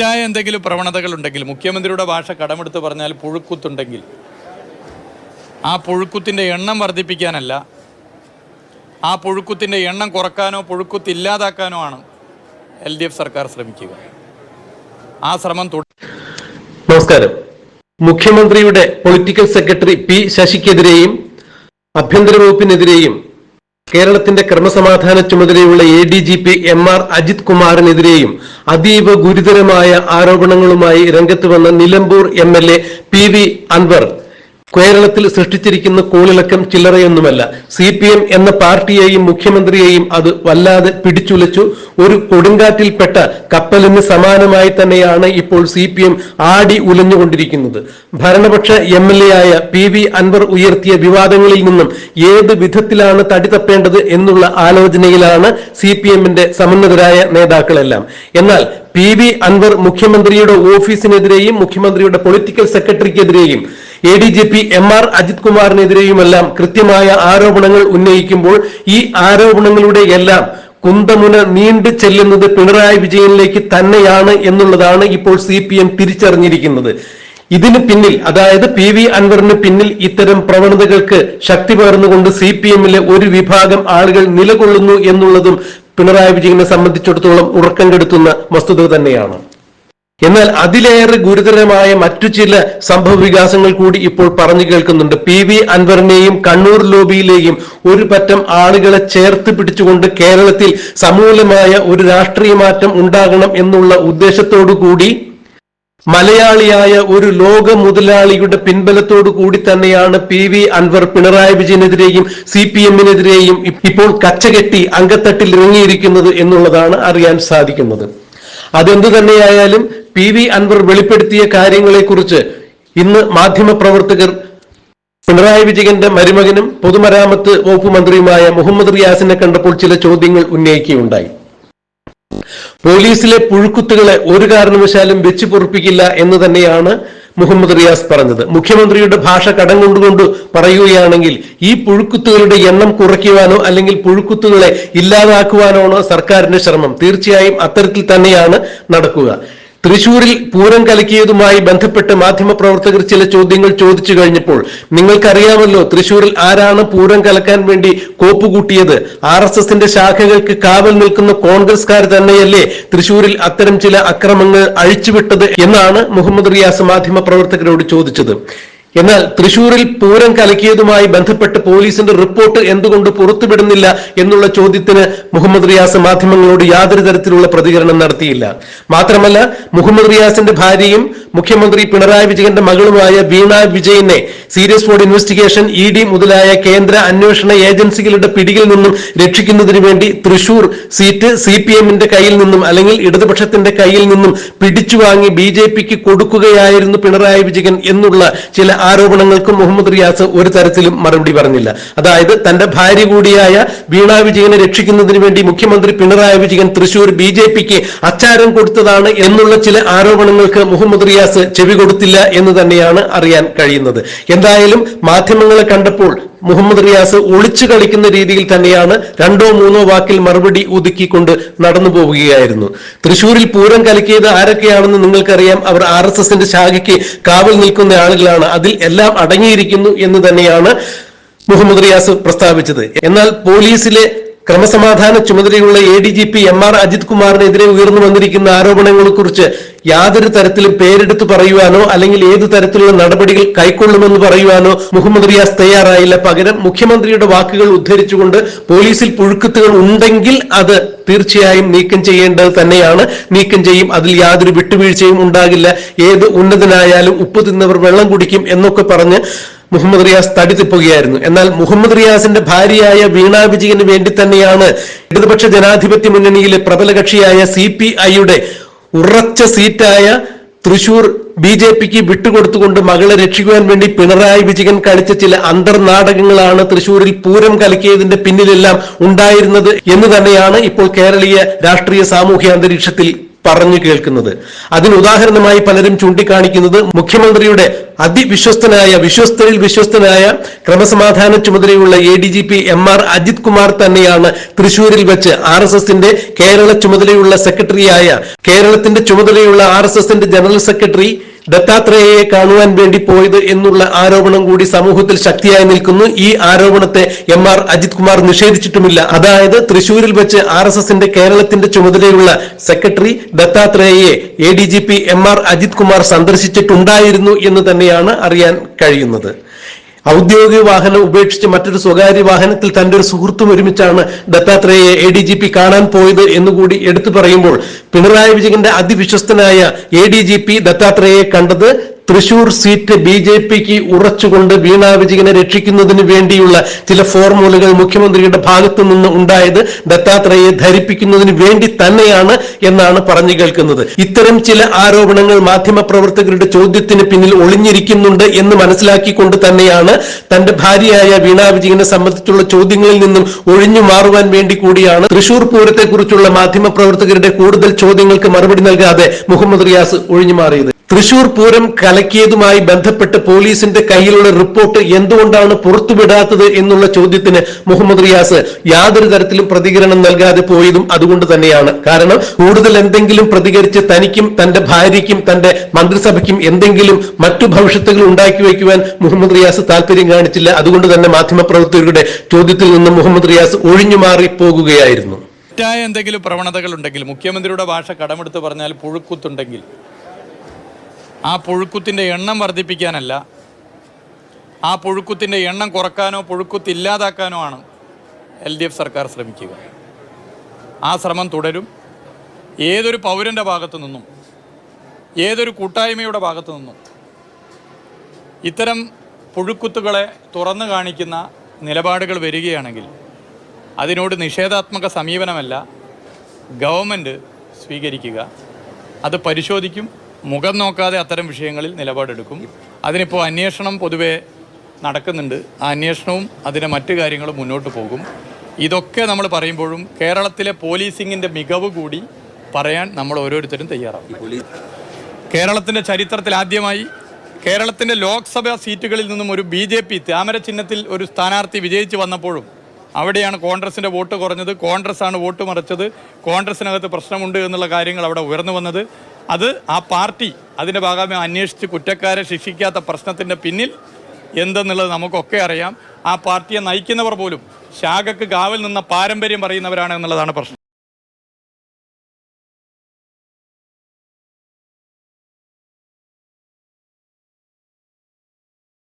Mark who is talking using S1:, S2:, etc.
S1: തെറ്റായ എന്തെങ്കിലും പ്രവണതകൾ ഉണ്ടെങ്കിൽ മുഖ്യമന്ത്രിയുടെ ഭാഷ കടമെടുത്ത് പറഞ്ഞാൽ പുഴുക്കുത്തുണ്ടെങ്കിൽ ആ പുഴുക്കുത്തിന്റെ എണ്ണം വർദ്ധിപ്പിക്കാനല്ല ആ പുഴുക്കുത്തിന്റെ എണ്ണം കുറക്കാനോ പുഴുക്കുത്ത് ഇല്ലാതാക്കാനോ ആണ് എൽ ഡി എഫ് സർക്കാർ ശ്രമിക്കുക. ആ ശ്രമം
S2: നമസ്കാരം. മുഖ്യമന്ത്രിയുടെ പൊളിറ്റിക്കൽ സെക്രട്ടറി പി ശശിക്കെതിരെയും ആഭ്യന്തര വകുപ്പിനെതിരെയും കേരളത്തിന്റെ ക്രമസമാധാന ചുമതലയുള്ള A D G P M R Ajith കുമാറിനെതിരെയും അതീവ ഗുരുതരമായ ആരോപണങ്ങളുമായി രംഗത്ത് വന്ന Nilambur M L A P V Anvar കേരളത്തിൽ സൃഷ്ടിച്ചിരിക്കുന്ന കൂളിളക്കം ചില്ലറയൊന്നുമല്ല. സി പി എം എന്ന പാർട്ടിയെയും മുഖ്യമന്ത്രിയെയും അത് വല്ലാതെ പിടിച്ചുലച്ചു. ഒരു കൊടുങ്കാറ്റിൽപ്പെട്ട കപ്പലിന് സമാനമായി തന്നെയാണ് ഇപ്പോൾ സി പി എം ആടി ഉലഞ്ഞുകൊണ്ടിരിക്കുന്നത്. ഭരണപക്ഷ എം എൽ എ ആയ പി വി അൻവർ ഉയർത്തിയ വിവാദങ്ങളിൽ നിന്നും ഏത് വിധത്തിലാണ് തടിതപ്പേണ്ടത് എന്നുള്ള ആലോചനയിലാണ് സി പി എമ്മിന്റെ സമന്നതരായ നേതാക്കളെല്ലാം. എന്നാൽ പി വി അൻവർ മുഖ്യമന്ത്രിയുടെ ഓഫീസിനെതിരെയും മുഖ്യമന്ത്രിയുടെ political സെക്രട്ടറിക്കെതിരെയും A D G P M R Ajith കുമാറിനെതിരെയുമെല്ലാം കൃത്യമായ ആരോപണങ്ങൾ ഉന്നയിക്കുമ്പോൾ ഈ ആരോപണങ്ങളുടെ എല്ലാം കുന്തമുന നീണ്ടു ചെല്ലുന്നത് പിണറായി വിജയനിലേക്ക് തന്നെയാണ് എന്നുള്ളതാണ് ഇപ്പോൾ സി പി എം തിരിച്ചറിഞ്ഞിരിക്കുന്നത്. ഇതിന് പിന്നിൽ അതായത് പി വി അൻവറിന് പിന്നിൽ ഇത്തരം പ്രവണതകൾക്ക് ശക്തി പകർന്നുകൊണ്ട് സി പി എമ്മിലെ ഒരു വിഭാഗം ആളുകൾ നിലകൊള്ളുന്നു എന്നുള്ളതും പിണറായി വിജയനെ സംബന്ധിച്ചിടത്തോളം ഉറക്കം കെടുത്തുന്ന വസ്തുത തന്നെയാണ്. എന്നാൽ അതിലേറെ ഗുരുതരമായ മറ്റു ചില സംഭവ വികാസങ്ങൾ കൂടി ഇപ്പോൾ പറഞ്ഞു കേൾക്കുന്നുണ്ട്. പി വി അൻവറിനെയും കണ്ണൂർ ലോബിയിലെയും ഒരു പറ്റം ആളുകളെ ചേർത്ത് പിടിച്ചുകൊണ്ട് കേരളത്തിൽ സമൂലമായ ഒരു രാഷ്ട്രീയ മാറ്റം ഉണ്ടാകണം എന്നുള്ള ഉദ്ദേശത്തോടു കൂടി മലയാളിയായ ഒരു ലോക മുതലാളിയുടെ പിൻബലത്തോടു കൂടി തന്നെയാണ് പി വി അൻവർ പിണറായി വിജയനെതിരെയും സി പി എമ്മിനെതിരെയും ഇപ്പോൾ കച്ചകെട്ടി അങ്കത്തട്ടിൽ ഇറങ്ങിയിരിക്കുന്നത് എന്നുള്ളതാണ് അറിയാൻ സാധിക്കുന്നത്. അതെന്തു തന്നെയായാലും പി വി അൻവർ വെളിപ്പെടുത്തിയ കാര്യങ്ങളെക്കുറിച്ച് ഇന്ന് മാധ്യമപ്രവർത്തകർ പിണറായി വിജയന്റെ മരുമകനും പൊതുമരാമത്ത് വകുപ്പ് മന്ത്രിയുമായ മുഹമ്മദ് റിയാസിനെ കണ്ടപ്പോൾ ചില ചോദ്യങ്ങൾ ഉന്നയിക്കുകയുണ്ടായി. പോലീസിലെ പുഴുക്കുത്തുകളെ ഒരു കാരണവശാലും വെച്ചു പൊറുപ്പിക്കില്ല എന്ന് തന്നെയാണ് മുഹമ്മദ് റിയാസ് പറഞ്ഞത്. മുഖ്യമന്ത്രിയുടെ ഭാഷ കടം കൊണ്ടുകൊണ്ട് പറയുകയാണെങ്കിൽ ഈ പുഴുക്കുത്തുകളുടെ എണ്ണം കുറയ്ക്കുവാനോ അല്ലെങ്കിൽ പുഴുക്കുത്തുകളെ ഇല്ലാതാക്കുവാനോ സർക്കാരിന്റെ ശ്രമം? തീർച്ചയായും അത്തരത്തിൽ തന്നെയാണ് നടക്കുക. തൃശൂരിൽ പൂരം കലക്കിയതുമായി ബന്ധപ്പെട്ട് മാധ്യമപ്രവർത്തകർ ചില ചോദ്യങ്ങൾ ചോദിച്ചു കഴിഞ്ഞപ്പോൾ നിങ്ങൾക്കറിയാമല്ലോ തൃശൂരിൽ ആരാണ് പൂരം കലക്കാൻ വേണ്ടി കോപ്പുകൂട്ടിയത് ആർ എസ് എസിന്റെ ശാഖകൾക്ക് കാവൽ നിൽക്കുന്ന കോൺഗ്രസ്കാർ തന്നെയല്ലേ തൃശൂരിൽ അത്തരം ചില അക്രമങ്ങൾ അഴിച്ചുവിട്ടത്? എന്നാണ് മുഹമ്മദ് റിയാസ് മാധ്യമപ്രവർത്തകരോട് ചോദിച്ചത്. എന്നാൽ തൃശൂരിൽ പൂരം കലക്കിയതുമായി ബന്ധപ്പെട്ട് പോലീസിന്റെ റിപ്പോർട്ട് എന്തുകൊണ്ട് പുറത്തുവിടുന്നില്ല എന്നുള്ള ചോദ്യത്തിന് മുഹമ്മദ് റിയാസ് മാധ്യമങ്ങളോട് യാതൊരു തരത്തിലുള്ള പ്രതികരണം നടത്തിയില്ല. മാത്രമല്ല മുഹമ്മദ് റിയാസിന്റെ ഭാര്യയും മുഖ്യമന്ത്രി പിണറായി വിജയന്റെ മകളുമായ വീണ വിജയനെ serious fraud investigation E D മുതലായ കേന്ദ്ര അന്വേഷണ ഏജൻസികളുടെ പിടിയിൽ നിന്നും രക്ഷിക്കുന്നതിന് വേണ്ടി തൃശൂർ സീറ്റ് സി പി എമ്മിന്റെ കയ്യിൽ നിന്നും അല്ലെങ്കിൽ ഇടതുപക്ഷത്തിന്റെ കയ്യിൽ നിന്നും പിടിച്ചു വാങ്ങി ബി ജെ പിക്ക് കൊടുക്കുകയായിരുന്നു പിണറായി വിജയൻ എന്നുള്ള ചില ആരോപണങ്ങൾക്കും മുഹമ്മദ് റിയാസ് ഒരു തരത്തിലും മറുപടി പറഞ്ഞില്ല. അതായത് തന്റെ ഭാര്യ കൂടിയായ വീണ വിജയനെ രക്ഷിക്കുന്നതിന് വേണ്ടി മുഖ്യമന്ത്രി പിണറായി വിജയൻ തൃശൂർ ബി ജെ പിക്ക് അച്ചാരം കൊടുത്തതാണ് എന്നുള്ള ചില ആരോപണങ്ങൾക്ക് മുഹമ്മദ് റിയാസ് ചെവി കൊടുത്തില്ല എന്ന് തന്നെയാണ് അറിയാൻ കഴിയുന്നത്. എന്തായാലും മാധ്യമങ്ങളെ കണ്ടപ്പോൾ മുഹമ്മദ് റിയാസ് ഒളിച്ചു കളിക്കുന്ന രീതിയിൽ തന്നെയാണ് രണ്ടോ മൂന്നോ വാക്കിൽ മറുപടി ഒതുക്കിക്കൊണ്ട് നടന്നു പോവുകയായിരുന്നു. തൃശൂരിൽ പൂരം കലക്കിയത് ആരൊക്കെയാണെന്ന് നിങ്ങൾക്കറിയാം. അവർ ആർ എസ് എസിന്റെ ശാഖയ്ക്ക് കാവൽ നിൽക്കുന്ന ആളുകളാണ്. അതിൽ എല്ലാം അടങ്ങിയിരിക്കുന്നു എന്ന് തന്നെയാണ് മുഹമ്മദ് റിയാസ് പ്രസ്താവിച്ചത്. എന്നാൽ പോലീസിലെ ക്രമസമാധാന ചുമതലയുള്ള A D G P M R Ajith കുമാറിനെതിരെ ഉയർന്നു വന്നിരിക്കുന്ന ആരോപണങ്ങളെക്കുറിച്ച് യാതൊരു തരത്തിലും പേരെടുത്തു പറയുവാനോ അല്ലെങ്കിൽ ഏതു തരത്തിലുള്ള നടപടികൾ കൈക്കൊള്ളുമെന്ന് പറയുവാനോ മുഹമ്മദ് റിയാസ് തയ്യാറായില്ല. പകരം മുഖ്യമന്ത്രിയുടെ വാക്കുകൾ ഉദ്ധരിച്ചുകൊണ്ട് പോലീസിൽ പുഴുക്കുത്തുകൾ ഉണ്ടെങ്കിൽ അത് തീർച്ചയായും നീക്കം ചെയ്യേണ്ടത് തന്നെയാണ്. നീക്കം ചെയ്യും. അതിൽ യാതൊരു വിട്ടുവീഴ്ചയും ഉണ്ടാകില്ല. ഏത് ഉന്നതനായാലും ഉപ്പ് തിന്നവർ വെള്ളം കുടിക്കും എന്നൊക്കെ പറഞ്ഞ് മുഹമ്മദ് റിയാസ് തടിത്തിപ്പുകയായിരുന്നു എന്നാൽ മുഹമ്മദ് റിയാസിന്റെ ഭാര്യയായ വീണ വിജയന് വേണ്ടി തന്നെയാണ് ഇടതുപക്ഷ ജനാധിപത്യ മുന്നണിയിലെ പ്രബല കക്ഷിയായ സി പി ഐയുടെ ഉറച്ച സീറ്റായ തൃശൂർ ബി ജെ പിക്ക് വിട്ടുകൊടുത്തുകൊണ്ട് മകളെ രക്ഷിക്കുവാൻ വേണ്ടി പിണറായി വിജയൻ കളിച്ച ചില അന്തർനാടകങ്ങളാണ് തൃശൂരിൽ പൂരം കലക്കിയതിന്റെ പിന്നിലെല്ലാം ഉണ്ടായിരുന്നത് എന്ന് തന്നെയാണ് ഇപ്പോൾ കേരളീയ രാഷ്ട്രീയ സാമൂഹ്യ അന്തരീക്ഷത്തിൽ പറഞ്ഞു കേൾക്കുന്നത്. അതിന് ഉദാഹരണമായി പലരും ചൂണ്ടിക്കാണിക്കുന്നത് മുഖ്യമന്ത്രിയുടെ അതിവിശ്വസ്തനായ വിശ്വസ്തരിൽ വിശ്വസ്തനായ ക്രമസമാധാന ചുമതലയുള്ള A D G P M R Ajith Kumar തന്നെയാണ് തൃശൂരിൽ വെച്ച് ആർ എസ് എസിന്റെ കേരള ചുമതലയുള്ള സെക്രട്ടറിയായ കേരളത്തിന്റെ ചുമതലയുള്ള ആർ എസ് എസിന്റെ ജനറൽ സെക്രട്ടറി ദത്താത്രേയയെ കാണുവാൻ വേണ്ടി പോയത് എന്നുള്ള ആരോപണം കൂടി സമൂഹത്തിൽ ശക്തിയായി നിൽക്കുന്നു. ഈ ആരോപണത്തെ എം ആർ അജിത് കുമാർ നിഷേധിച്ചിട്ടുമില്ല. അതായത് തൃശൂരിൽ വെച്ച് ആർ എസ് എസിന്റെ കേരളത്തിന്റെ ചുമതലയുള്ള secretary ദത്താത്രേയയെ A D G P M R Ajith Kumar സന്ദർശിച്ചിട്ടുണ്ടായിരുന്നു എന്ന് തന്നെയാണ് അറിയാൻ കഴിയുന്നത്. ഔദ്യോഗിക വാഹനം ഉപേക്ഷിച്ച് മറ്റൊരു സ്വകാര്യ വാഹനത്തിൽ തന്റെ ഒരു സുഹൃത്തും ഒരുമിച്ചാണ് ദത്താത്രേയെ എ ഡി ജി പി കാണാൻ പോയത് എന്നുകൂടി എടുത്തു പറയുമ്പോൾ പിണറായി വിജയന്റെ അതിവിശ്വസ്തനായ എ ഡി ജി പി ദത്താത്രേയെ കണ്ടത് തൃശൂർ സീറ്റ് ബി ജെ പിക്ക് ഉറച്ചുകൊണ്ട് വീണ വിജയനെ രക്ഷിക്കുന്നതിന് വേണ്ടിയുള്ള ചില ഫോർമുലകൾ മുഖ്യമന്ത്രിയുടെ ഭാഗത്തു നിന്ന് ഉണ്ടായത് ദത്താത്രേയെ ധരിപ്പിക്കുന്നതിന് വേണ്ടി തന്നെയാണ് എന്നാണ് പറഞ്ഞു കേൾക്കുന്നത്. ഇത്തരം ചില ആരോപണങ്ങൾ മാധ്യമപ്രവർത്തകരുടെ ചോദ്യത്തിന് പിന്നിൽ ഒളിഞ്ഞിരിക്കുന്നുണ്ട് എന്ന് മനസ്സിലാക്കിക്കൊണ്ട് തന്നെയാണ് തന്റെ ഭാര്യയായ വീണ വിജയനെ സംബന്ധിച്ചുള്ള ചോദ്യങ്ങളിൽ നിന്നും ഒഴിഞ്ഞു മാറുവാൻ വേണ്ടി കൂടിയാണ്. തൃശൂർ പൂരത്തെക്കുറിച്ചുള്ള മാധ്യമ മാധ്യമപ്രവർത്തകരുടെ കൂടുതൽ ചോദ്യങ്ങൾക്ക് മറുപടി നൽകാതെ മുഹമ്മദ് റിയാസ് ഒഴിഞ്ഞു മാറിയത്. തൃശൂർ പൂരം കലക്കിയതുമായി ബന്ധപ്പെട്ട് പോലീസിന്റെ കയ്യിലുള്ള റിപ്പോർട്ട് എന്തുകൊണ്ടാണ് പുറത്തുവിടാത്തത് എന്നുള്ള ചോദ്യത്തിന് മുഹമ്മദ് റിയാസ് യാതൊരു തരത്തിലും പ്രതികരണം നൽകാതെ പോയതും അതുകൊണ്ട് തന്നെയാണ്. കാരണം കൂടുതൽ എന്തെങ്കിലും പ്രതികരിച്ച് തനിക്കും തന്റെ ഭാര്യയ്ക്കും തന്റെ മന്ത്രിസഭയ്ക്കും എന്തെങ്കിലും മറ്റു ഭവിഷ്യത്തുകൾ ഉണ്ടാക്കി വയ്ക്കുവാൻ മുഹമ്മദ് റിയാസ് താല്പര്യം കാണിച്ചില്ല. അതുകൊണ്ട് തന്നെ മാധ്യമപ്രവർത്തകരുടെ ചോദ്യത്തിൽ നിന്ന് മുഹമ്മദ് റിയാസ് ഒഴിഞ്ഞു മാറി പോകുകയായിരുന്നു.
S1: തെറ്റായ എന്തെങ്കിലും പ്രവണതകൾ ഉണ്ടെങ്കിൽ മുഖ്യമന്ത്രിയുടെ ഭാഷ കടമെടുത്ത് പറഞ്ഞാൽ പുഴുക്കുത്തുണ്ടെങ്കിൽ ആ പുഴുക്കുത്തിന്റെ എണ്ണം വർദ്ധിപ്പിക്കാനല്ല. ആ പുഴുക്കുത്തിന്റെ എണ്ണം കുറക്കാനോ പുഴുക്കുത്ത് ഇല്ലാതാക്കാനോ ആണ് എൽ ഡി എഫ് സർക്കാർ ശ്രമിക്കുക. ആ ശ്രമം തുടരും. ഏതൊരു പൗരന്റെ ഭാഗത്തു നിന്നും ഏതൊരു കൂട്ടായ്മയുടെ ഭാഗത്തു നിന്നും ഇത്തരം പുഴുക്കുത്തുകളെ തുറന്നു കാണിക്കുന്ന നിലപാടുകൾ വരികയാണെങ്കിൽ അതിനോട് നിഷേധാത്മക സമീപനമല്ല ഗവൺമെന്റ് സ്വീകരിക്കുക. അത് പരിശോധിക്കും മുഖം നോക്കാതെ അത്തരം വിഷയങ്ങളിൽ നിലപാടെടുക്കും. അതിനിപ്പോൾ അന്വേഷണം പൊതുവെ നടക്കുന്നുണ്ട്. ആ അന്വേഷണവും അതിന്റെ മറ്റു കാര്യങ്ങളും മുന്നോട്ട് പോകും. ഇതൊക്കെ നമ്മൾ പറയുമ്പോഴും കേരളത്തിലെ പോലീസിങ്ങിന്റെ മികവ് കൂടി പറയാൻ നമ്മൾ ഓരോരുത്തരും തയ്യാറാവും കേരളത്തിന്റെ ചരിത്രത്തിൽ ആദ്യമായി കേരളത്തിന്റെ ലോക്സഭാ സീറ്റുകളിൽ നിന്നും ഒരു ബി ജെ പി താമര ചിഹ്നത്തിൽ ഒരു സ്ഥാനാർത്ഥി വിജയിച്ച് വന്നപ്പോഴും അവിടെയാണ് കോൺഗ്രസിന്റെ വോട്ട് കുറഞ്ഞത്. കോൺഗ്രസ് ആണ് വോട്ട് മറിച്ചത്. കോൺഗ്രസിനകത്ത് പ്രശ്നമുണ്ട് എന്നുള്ള കാര്യങ്ങൾ അവിടെ ഉയർന്നു വന്നത്. അത് ആ പാർട്ടി അതിന്റെ ഭാഗമായി അന്വേഷിച്ച് കുറ്റക്കാരെ ശിക്ഷിക്കാത്ത പ്രശ്നത്തിന്റെ പിന്നിൽ എന്തെന്നുള്ളത് നമുക്കൊക്കെ അറിയാം. ആ പാർട്ടിയെ നയിക്കുന്നവർ പോലും ശാഖക്ക് കാവൽ നിന്ന പാരമ്പര്യം പറയുന്നവരാണ് എന്നുള്ളതാണ് പ്രശ്നം.